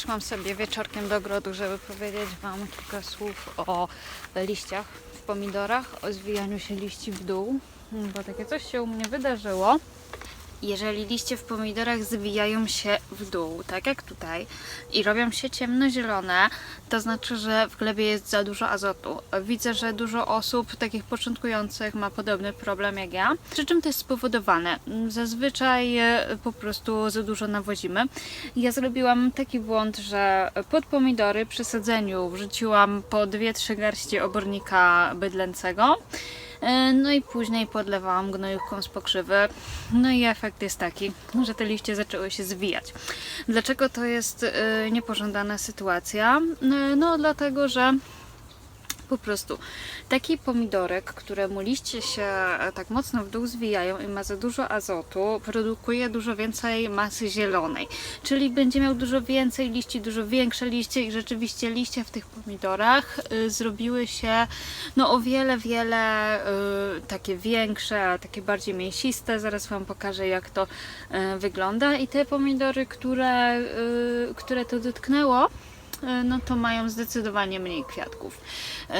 Wyszłam sobie wieczorkiem do ogrodu, żeby powiedzieć Wam kilka słów o liściach w pomidorach, o zwijaniu się liści w dół, bo takie coś się u mnie wydarzyło. Jeżeli liście w pomidorach zwijają się w dół, tak jak tutaj, i robią się ciemnozielone, to znaczy, że w glebie jest za dużo azotu. Widzę, że dużo osób takich początkujących ma podobny problem jak ja. Przy czym to jest spowodowane? Zazwyczaj e, po prostu za dużo nawozimy. Ja zrobiłam taki błąd, że pod pomidory przy sadzeniu wrzuciłam po 2-3 garści obornika bydlęcego. E, No i później podlewałam gnojówką z pokrzywy. No i efekt jest taki, że te liście zaczęły się zwijać. Dlaczego to jest e, niepożądana sytuacja? E, No dlatego, że po prostu taki pomidorek, któremu liście się e, tak mocno w dół zwijają i ma za dużo azotu, produkuje dużo więcej masy zielonej. Czyli będzie miał dużo więcej liści, dużo większe liście i rzeczywiście liście w tych pomidorach y, zrobiły się no o wiele, wiele y, takie większe, takie bardziej mięsiste. Zaraz Wam pokażę jak to y, wygląda. I te pomidory, które, y, które to dotknęło, no to mają zdecydowanie mniej kwiatków. Y,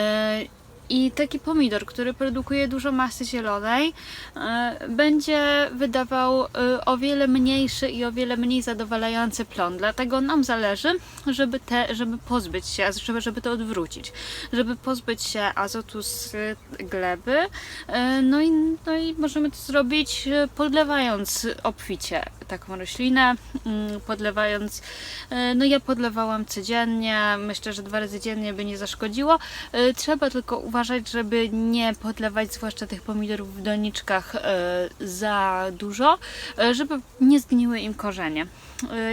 I taki pomidor, który produkuje dużo masy zielonej, y, będzie wydawał o wiele mniejszy i o wiele mniej zadowalający plon. Dlatego nam zależy, żeby, te, żeby pozbyć się, żeby, żeby to odwrócić, żeby pozbyć się azotu z gleby. No i, no i możemy to zrobić podlewając obficie taką roślinę, mm, podlewając, y, no ja podlewałam codziennie, myślę, że dwa razy dziennie by nie zaszkodziło. Y, Trzeba tylko uważać, żeby nie podlewać zwłaszcza tych pomidorów w doniczkach y, za dużo, żeby nie zgniły im korzenie.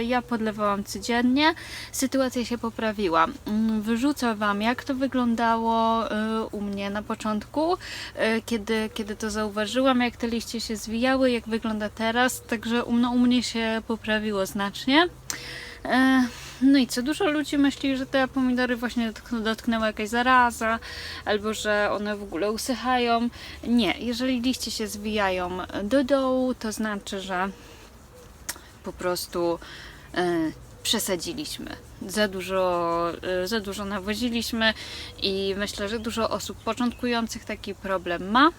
Ja podlewałam codziennie, sytuacja się poprawiła. Mm, Wyrzucę Wam, jak to wyglądało u mnie na początku, kiedy, kiedy to zauważyłam, jak te liście się zwijały, jak wygląda teraz. Także u, no, u mnie się poprawiło znacznie. E, No i co, dużo ludzi myśli, że te pomidory właśnie dotkn- dotknęła jakaś zaraza, albo że one w ogóle usychają. Nie, jeżeli liście się zwijają do dołu, to znaczy, że po prostu e, przesadziliśmy. Za dużo, e, za dużo nawoziliśmy i myślę, że dużo osób początkujących taki problem ma,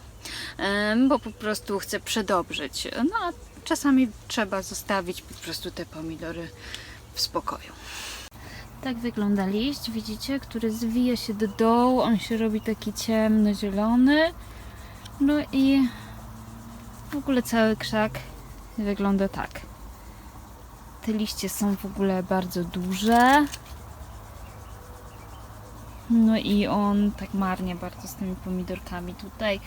bo po prostu chce przedobrzyć. No a czasami trzeba zostawić po prostu te pomidory w spokoju. Tak wygląda liść, widzicie, który zwija się do dołu, on się robi taki ciemnozielony. No i w ogóle cały krzak wygląda tak. Te liście są w ogóle bardzo duże. No i on tak marnie bardzo z tymi pomidorkami. Tutaj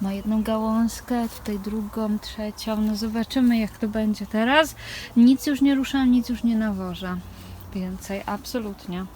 ma jedną gałązkę, tutaj drugą, trzecią. No zobaczymy jak to będzie teraz. Nic już nie ruszam, nic już nie nawożę. Więcej, absolutnie.